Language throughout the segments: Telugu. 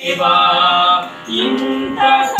దేవా ఇంతకాలం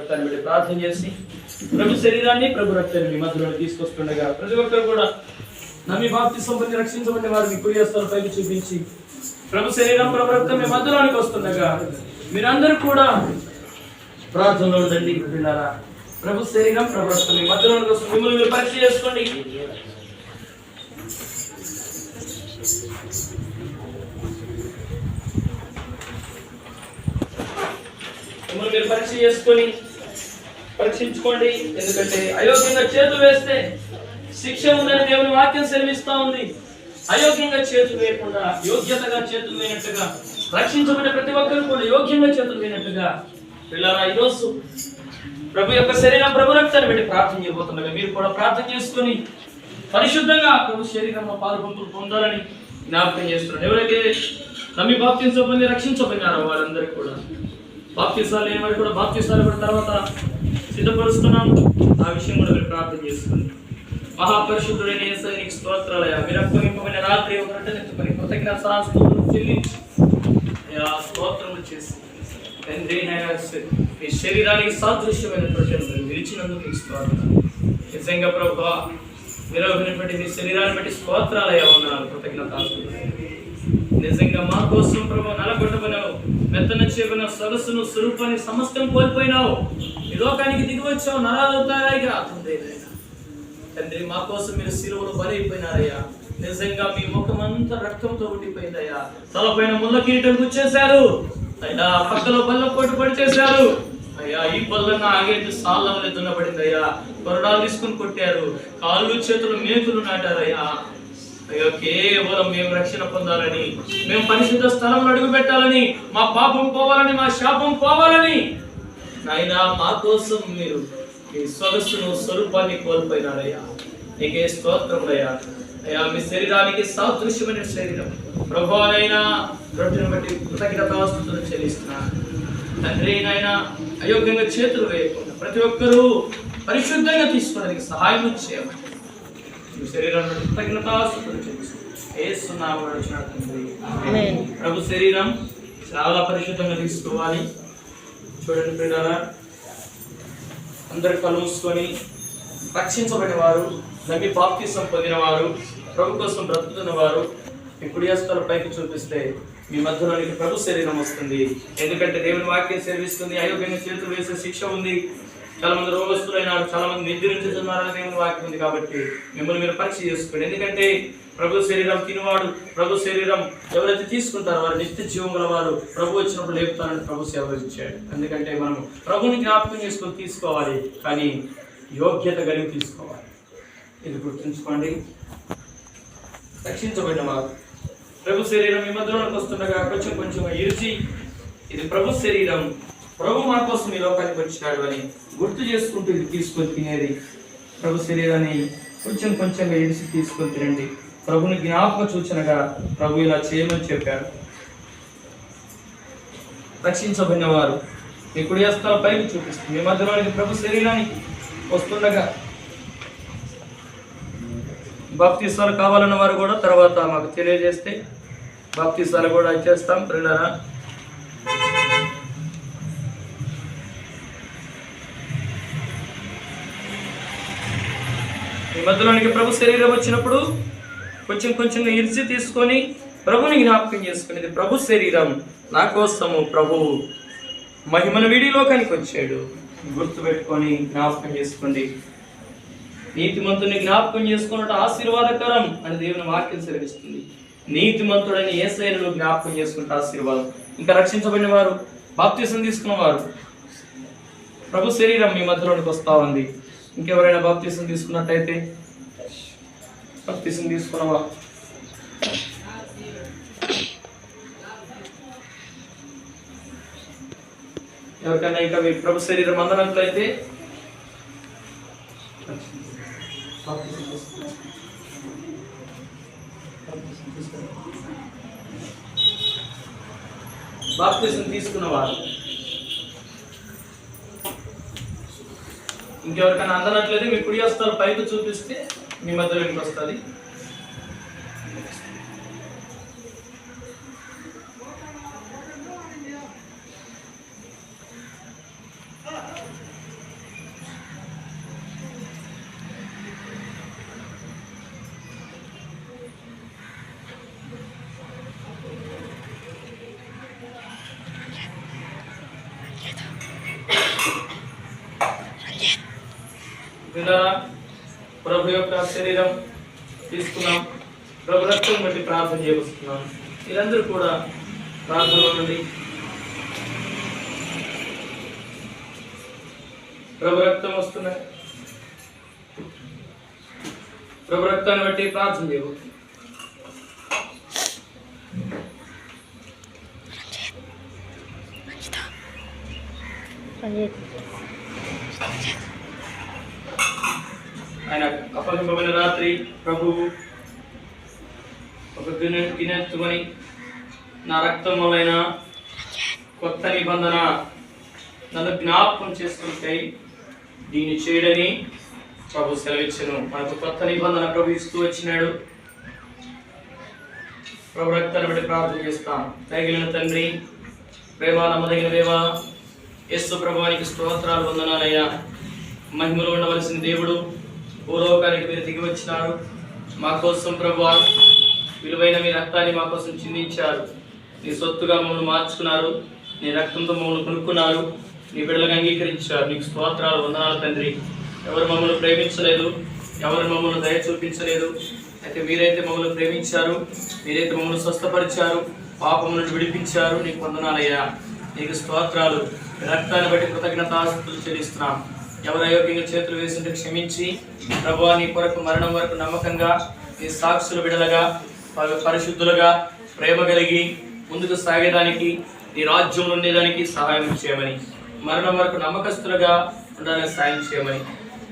రక్తాన్ని బట్టి ప్రార్థన చేసి ప్రభు శరీరాన్ని ప్రభు రక్తాన్ని మధ్యలో తీసుకొస్తుండగా ప్రతి ఒక్కరు కూడా నమ్మి బాప్తి సంబంధి రక్షించబడిన వారిని కుడియస్తాల పైకి చూపించి ప్రభు శరీరం ప్రభు రక్తం మీ మధ్యలోనికి వస్తుండగా మీరందరూ కూడా ప్రార్థనలో ఉండండి విన్నారా ప్రభు శరీరం ప్రభు రక్తం మీ మధ్యలోనికి వస్తుంది. మిమ్మల్ని మీరు పరీక్ష చేసుకోండి. మిమ్మల్ని మీరు పరీక్ష చేసుకొని పరీక్షించుకోండి. ఎందుకంటే అయోగ్యంగా చేతులు వేస్తే శిక్ష ఉందని దేవుని వాక్యం సెలవిస్తా ఉంది. అయోగ్యంగా చేతులు వేయకుండా యోగ్యతగా చేతులు వేయనట్టుగా రక్షించబడిన ప్రతి ఒక్కరు కూడా యోగ్యంగా చేతులు వేయనట్టుగా. పిల్లరా ఈరోజు ప్రభు యొక్క శరీరం ప్రభు రక్తాన్ని పెట్టి ప్రార్థన చేయబోతుండగా మీరు కూడా ప్రార్థన చేసుకొని పరిశుద్ధంగా ప్రభు శరీరంలో పాల్పంపులు పొందాలని జ్ఞాపకం చేస్తున్నాను. ఎవరైతే నమ్మి బాప్తించబడి రక్షించబడినారో వారందరికీ కూడా బాప్తిసాలు లేని వారు కూడా బాప్తిసాలు పడిన తర్వాత సిద్ధపరుస్తున్నాము ఆ విషయం కూడా మీరు ప్రార్థన చేసుకోండి. మహాపరిశుద్ధుడైన యేసయ్య నీకు స్తోత్రాలయ విరక్తమింపమైన రాత్రి ఒక రొట్టెనెత్తుకొని కృతజ్ఞత శాస్త్రం చెల్లించి ఆ స్తోత్రములు చేసి తండ్రి మీ శరీరానికి సాదృశ్యమైన ప్రజలు మీరు నిలిచినందుకు నీకు స్తోత్రం నిజంగా ప్రభు విరోధినటువంటి మీ శరీరాన్ని బట్టి స్తోత్రాలయ ఉన్నారు కృతజ్ఞత నిజంగా మా కోసం ప్రభు నలగొట్టబడినావు. మెత్తన చేపిన సరస్సును స్వరూపాన్ని సమస్తం కోల్పోయినావు. ఈ లోకానికి దిగి వచ్చావు నరాలవుతారాయిగా తండ్రి మా కోసం మీరు సిలువలు బలైపోయినారయ్యా. నిజంగా మీ ముఖం అంతా రక్తంతో ఉండిపోయిందయ్యా. తలపైన ముళ్ళ కీటం గుచ్చేశారు. అయినా పక్కలో బల్ల పోటు పడి చేశారు అయ్యా ఈ బల్లన్న ఆగేది సాళ్ళ వల్ల దున్నపడింది అయ్యా కొరడాలు తీసుకుని కొట్టారు. కాళ్ళు చేతులు మేకులు నాటారయ్యా. అయ్యా అయ్యో కేవలం మేము రక్షణ పొందాలని మేము పరిశుద్ధ స్థలంలో అడుగు పెట్టాలని మా పాపం పోవాలని మా శాపం పోవాలని. నాయనా మా కోసం మీరు మీ సొగసును స్వరూపాన్ని కోల్పోయినారయ్యా. నీకే స్తోత్రములయ్యా అయ్యా. అయ్యా మీ శరీరానికి సాదృశ్యమైన శరీరం. ప్రభావైనా రొట్టెను బట్టి కృతజ్ఞతాస్తుతులు చెల్లిస్తున్నాను తండ్రి నాయన అయోగ్యంగా చేతులు వేయకుండా ప్రతి ఒక్కరూ పరిశుద్ధంగా తీసుకోవడానికి సహాయం చేయమని ఆమేన్. ప్రభు శరీరం చాలా పరిశుద్ధంగా తీసుకోవాలి. చూడండి పిల్లరా అందరు కళ్ళు మూసుకొని రక్షించబడిన వారు నమ్మి బాప్తిసం పొందిన వారు ప్రభు కోసం బ్రతుకుతున్న వారు మీ కుడి హస్తాల పైకి చూపిస్తే మీ మధ్యలోనికి ప్రభు శరీరం వస్తుంది. ఎందుకంటే దేవుని వాక్యం సేవిస్తుంది అయోగ్యంగా చేతులు వేసే శిక్ష ఉంది. చాలా మంది రోగస్తులైనారు చాలా మంది నిద్రించుతున్నారని దేవుని వాక్యం ఉంది కాబట్టి మిమ్మల్ని మీరు పరీక్ష చేసుకోండి. ఎందుకంటే ప్రభు శరీరం తినవాడు ప్రభు శరీరం ఎవరైతే తీసుకుంటారో వారు నిత్య జీవం గల వారు ప్రభు వచ్చినప్పుడు లేపుతారని ప్రభు సేవ ఇచ్చాడు. ఎందుకంటే మనం ప్రభుని జ్ఞాపకం చేసుకొని తీసుకోవాలి కానీ యోగ్యత కలిగి తీసుకోవాలి. ఇది గుర్తుంచుకోండి. రక్షించబడిన వారు ప్రభు శరీరం ఈ మధ్యలోకి వస్తుండగా కొంచెం కొంచెం ఇరిచి ఇది ప్రభు శరీరం. ప్రభు మా కోసం ఈ లోకానికి వచ్చినాడు అని గుర్తు చేసుకుంటూ ఇది తీసుకొని తినేది. ప్రభు శరీరాన్ని కొంచెం కొంచెంగా ఇరిచి తీసుకొని తినండి. ప్రభుని జ్ఞాపక సూచనగా ప్రభు ఇలా చేయమని చెప్పారు. రక్షించబడిన వారు మీ కుడి హస్తాల పైకి చూపిస్తుంది. మీ మధ్యలోనికి ప్రభు శరీరానికి వస్తుండగా బాప్తీసాలు కావాలన్న వారు కూడా తర్వాత మాకు తెలియజేస్తే బాప్తీసాలు కూడా ఇచ్చేస్తాం ప్రిల్లరా ఈ మధ్యలోనికి ప్రభు శరీరం వచ్చినప్పుడు కొంచెం కొంచెం ఇరిచి తీసుకొని ప్రభుని జ్ఞాపకం చేసుకునేది ప్రభు శరీరం నా కోసము ప్రభువు మహిమను వీడి లోకానికి వచ్చాడు. గుర్తుపెట్టుకొని జ్ఞాపకం చేసుకోండి. నీతిమంతుని జ్ఞాపకం చేసుకున్నట్టు ఆశీర్వాదకరం అని దేవుని వాక్యం సెలవిస్తుంది. నీతిమంతుడని ఏసైనను జ్ఞాపకం చేసుకుంటే ఆశీర్వాదం. ఇంకా రక్షించబడిన వారు బాప్తీసం తీసుకున్న వారు ప్రభు శరీరం మీ మధ్యలోనికి వస్తా ఉంది. ఇంకెవరైనా బాప్తీసం తీసుకున్నట్టయితే బాప్తీసం తీసుకున్నావా ఎవరికైనా ఇంకా మీ ప్రభు శరీరం అందనట్లయితే బాప్తీసం తీసుకోండి. ఇంకెవరికైనా అందనట్లయితే మీ కుడి హస్తాలు పైకి చూపిస్తే మీ మధ్యలోకి వస్తుంది పిల్లరా ప్రభు యొక్క శరీరం తీసుకున్నాం ప్రభు రక్తం బట్టి ప్రార్థన చేస్తున్నాం మీరందరూ కూడా ప్రార్థనలో ఉండండి. ప్రభు రక్తం వస్తున్నాయి. ప్రభు రక్తాన్ని బట్టి ప్రార్థన చేయవు ఆయన అప్పగింపబడిన రాత్రి ప్రభువు ఒక గిన్నె గిన్నెత్తుకొని నా రక్తం కొత్త నిబంధన నన్ను జ్ఞాపకం చేసుకుంటే దీన్ని చేయడని ప్రభు సెలవిచ్చను. మనకు కొత్త నిబంధన ప్రభు ఇస్తూ వచ్చినాడు. ప్రభు రక్తాన్ని బట్టి ప్రార్థన చేస్తాం. తగిలిన తండ్రి ప్రేమ నమ్మదగిన దేవా యేసు ప్రభువానికి స్తోత్రాలు వందనాలయ్యా మహిమలో ఉండవలసిన దేవుడు భూలోకానికి మీరు దిగి వచ్చినారు. మా కోసం ప్రభు విలువైన మీ రక్తాన్ని మా కోసం చిందించారు. నీ సొత్తుగా మమ్మల్ని మార్చుకున్నారు. నీ రక్తంతో మమ్మల్ని కొనుక్కున్నారు. నీ బిడ్డలకు అంగీకరించారు. నీకు స్తోత్రాలు వందనాలు తండ్రి. ఎవరు మమ్మల్ని ప్రేమించలేదు ఎవరు మమ్మల్ని దయ చూపించలేదు. అయితే మీరైతే మమ్మల్ని ప్రేమించారు మీరైతే మమ్మల్ని స్వస్థపరిచారు పాపం నుండి విడిపించారు. నీకు వందనాలయ్యా. నీకు స్తోత్రాలు. రక్తాన్ని బట్టి కృతజ్ఞతాస్తులు చెల్లిస్తున్నాం. ఎవరు అయోగ్యంగా చేతులు వేసింటే క్షమించి ప్రభు నీ కొరకు మరణం వరకు నమ్మకంగా నీ సాక్షులు విడలగా పరిశుద్ధులుగా ప్రేమ కలిగి ముందుకు సాగేదానికి నీ రాజ్యంలో ఉండేదానికి సహాయం చేయమని మరణం వరకు నమ్మకస్తులుగా ఉండడానికి సాయం చేయమని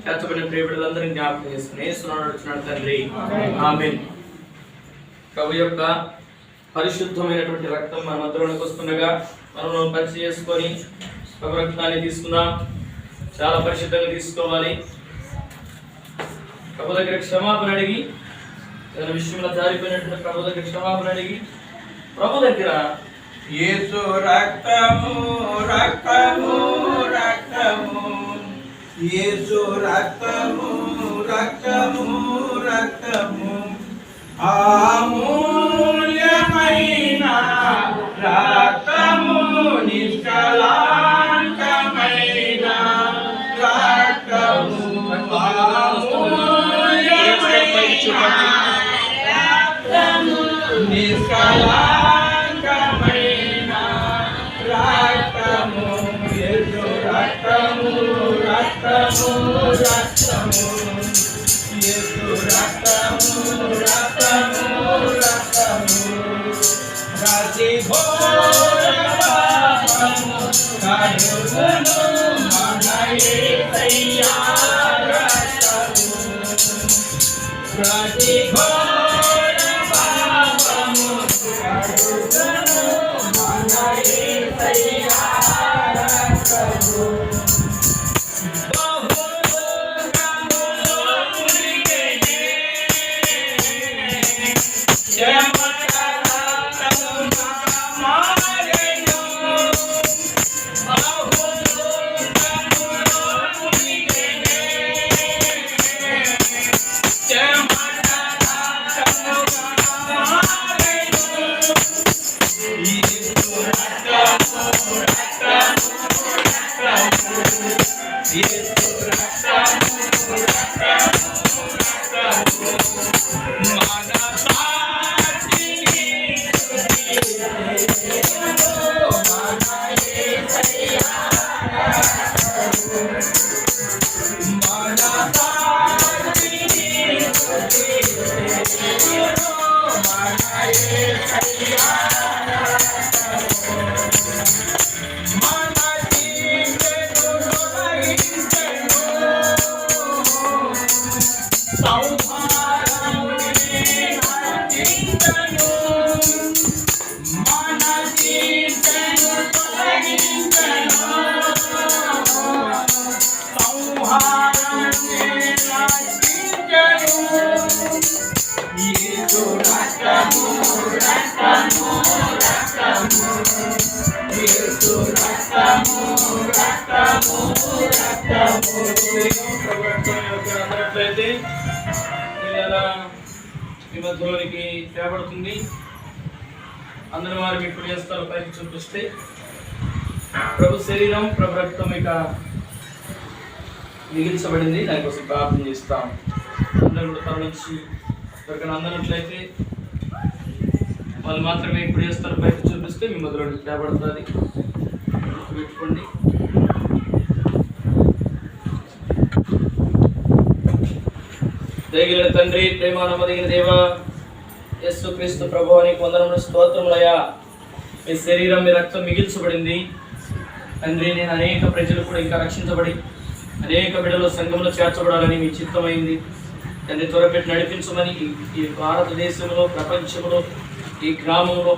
చేతపడిన ప్రియబిడ్డలందరినీ జ్ఞాపకం చేసుకుని సున్నాడు తండ్రి. ఆమె ప్రభు యొక్క పరిశుద్ధమైనటువంటి రక్తం మన మధ్యలోనికి వస్తుండగా మనం పరిచయం చేసుకొని ప్రభు రక్తాన్ని తీసుకుందాం. చాలా పరిశుద్ధంగా తీసుకోవాలి. ప్రభు దగ్గర క్షమాపణ అడిగి ఏదైనా విషయంలో జారిపోయినటువంటి ప్రభు దగ్గర క్షమాపణ అడిగి ప్రభు దగ్గర యేసు రక్తము రక్తము రక్తము. యేసు రక్తము రక్తము రక్తము. అమూల్యమైన రక్తము నిష్కలాంకమైన రక్తము. అమూల్యమైన నిష్కలాంకమైన రక్తము యేసు రక్తము రక్తము రక్తము. యేసయ్యా మన ప్రభుత్వం అన్నట్లయితే ఇలా అందరి వారు మీ ప్రియస్థాలు పైకి చూపిస్తే. ప్రభు శరీరం ప్రభు రక్తం ఇక మిగిల్చబడింది. దానికోసం ప్రార్థన చేస్తాం. అందరూ కూడా తల నుంచి ఎవరికైనా అందనట్లయితే వాళ్ళు మాత్రమే ప్రియస్థాలు పైకి చూపిస్తే మీ మధ్యలోనికి చేపడుతుంది. పెట్టుకోండి దయగల తండ్రి ప్రేమానమదిగిన దేవ యస్సు క్రీస్తు ప్రభు నీకు వందనములు స్తోత్రములయ్యా. మీ శరీరం మీ రక్తం మిగిల్చబడింది. తండ్రి నేను అనేక ప్రజలు కూడా ఇంకా రక్షించబడి అనేక బిడ్డలు సంఘంలో చేర్చబడాలని మీ చిత్తమైంది. తండ్రి త్వరపెట్టి నడిపించమని ఈ- భారతదేశంలో ప్రపంచంలో ఈ గ్రామంలో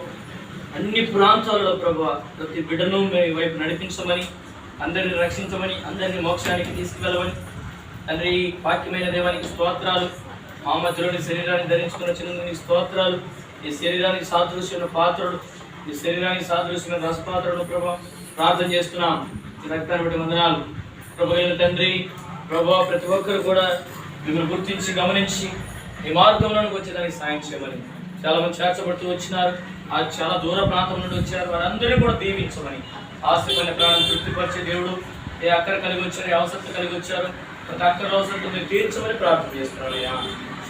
అన్ని ప్రాంతాలలో ప్రభు ప్రతి బిడ్డను మీ వైపు నడిపించమని అందరిని రక్షించమని అందరిని మోక్షానికి తీసుకువెళ్ళమని తండ్రి వాక్యమైన దేవానికి స్తోత్రాలు. మా మధ్యలోని శరీరాన్ని ధరించుకున్న చిన్న స్తోత్రాలు. ఈ శరీరానికి సాదృశ్యమైన పాత్రలు ఈ శరీరానికి సాదృశ్యమైన రసపాత్రలు ప్రభా. ప్రార్థన చేస్తున్నాం. ఈ రక్తాన్ని బట్టి వందనాలు. ప్రభు అయిన తండ్రి ప్రభా ప్రతి ఒక్కరు కూడా మిమ్మల్ని గుర్తించి గమనించి ఈ మార్గంలోనికి వచ్చేదానికి సాయం చేయమని. చాలా మంది చేర్చబడుతూ వచ్చినారు. ఆ చాలా దూర ప్రాంతం నుండి వచ్చారు వారందరినీ కూడా దీవించమని. ఆశపడిన ప్రాణం తృప్తిపరిచే దేవుడు ఏ అక్కడ కలిగి వచ్చారు ఏ అవసరం కలిగి వచ్చారు. ప్రతి అక్కర మీరు తీర్చమని ప్రార్థన చేస్తున్నాను అయ్యా.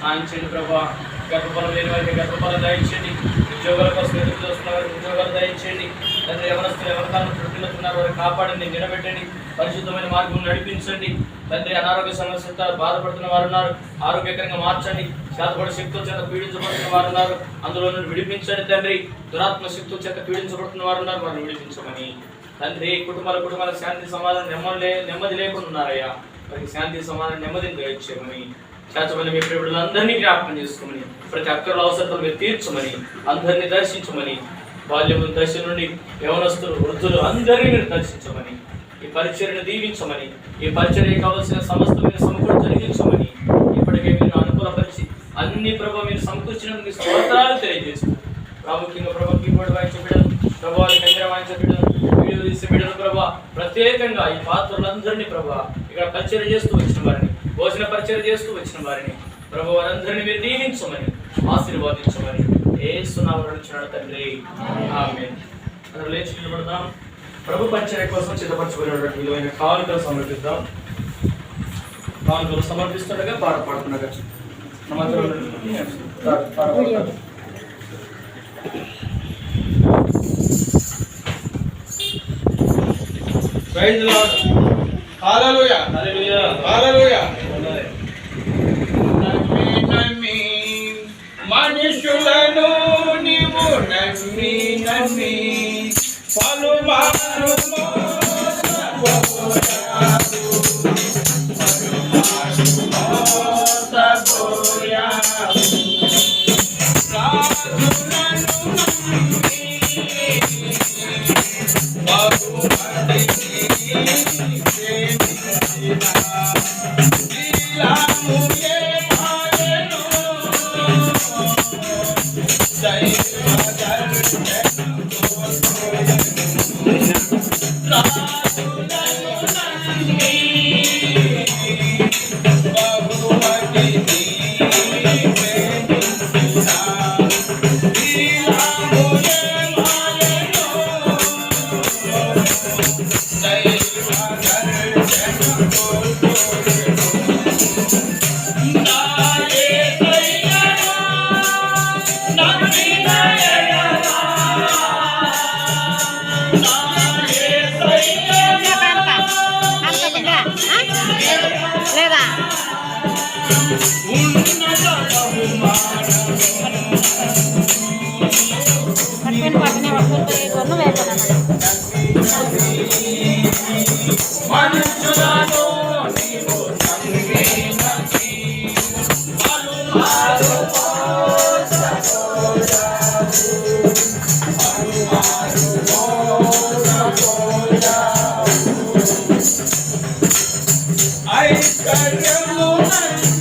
సాయం చేయండి ప్రభా. గర్భఫలం లేని వారికి గర్భఫలం దయచేయండి ఉద్యోగాల కోసం ఎదురు చూస్తున్న వారికి ఉద్యోగాలు దయచేయండి తండ్రి ఎవరస్తులు ఎవరి కాలం చుట్టుకున్నారు వారిని కాపాడండి నిలబెట్టండి. పరిశుద్ధమైన మార్గం నడిపించండి. తండ్రి అనారోగ్య సమస్యతో బాధపడుతున్న వారు ఉన్నారు. ఆరోగ్యకరంగా మార్చండి. శాతపడి శక్తుల చేత పీడించబడుతున్న వారు ఉన్నారు. అందులో నుండి విడిపించండి తండ్రి. దురాత్మ శక్తుల చేత పీడించబడుతున్న వారు ఉన్నారు. వారిని విడిపించమని. తండ్రి కుటుంబాల కుటుంబాల శాంతి సమాధానం నెమ్మది లే నెమ్మది లేకుండా ఉన్నారయ్యా. మరి శాంతి సమాధానం నెమ్మదిని దయచేయమని శాతమైన మీ ప్రియులందరినీ జ్ఞాపకం చేసుకోమని ప్రతి అక్కర్ల అవసరాలు మీరు తీర్చమని అందరినీ దర్శించమని బాల్యము దశ నుండి యవనస్తులు వృద్ధులు అందరినీ మీరు దర్శించమని ఈ పరిచర్యను దీవించమని ఈ పరిచర్య కావలసిన సమస్త మీరు సమకూర జరిగించమని ఇప్పటికే మీరు అనుకూలపరిచి అన్ని ప్రభావ మీరు సమకూర్చినందుకు మీ స్తోత్రాలు తెలియజేస్తూ ప్రాముఖ్యంగా ప్రభా కీబోర్డ్ వాయించే బిడ్డలు ప్రభావ కంచెర వాయించే బిడ్డలు వీడియో తీసే బిడ్డలు ప్రభా ప్రత్యేకంగా ఈ పాత్రలందరినీ ప్రభా ఇక్కడ పరిచయం చేస్తూ వచ్చిన వారిని భోజన పరిచయం చేస్తూ వచ్చిన వారిని ప్రభు వారందరినీ మీరు దీవించమని ఆశీర్వాదించమని ఏ సునామరణించినాడు తండ్రి. ఆమె లేచి నిలబడదాం. ప్రభు పరిచర్య కోసం సిద్ధపరచుకునేటువంటి విలువైన కానుకలు సమర్పిద్దాం. కానుకలు సమర్పిస్తుండగా పాట పాడుతుండగా నమ్మకం ప్రైజ్ హల్లెలూయా హల్లెలూయా హల్లెలూయా నమ్మి మనుషులను నీవు నమ్మి నమ్మి పలుమారు మోసపోయావు. పలుమారు మోసపోయావు. పట్టుకొని వస్తువులు పట్టుకొని కొను Ay,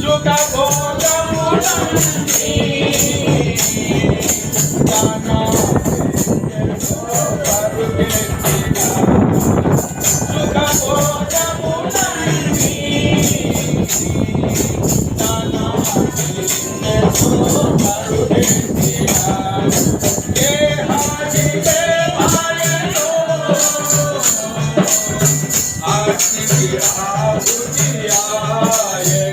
Look out for the morning. आरती आरती आए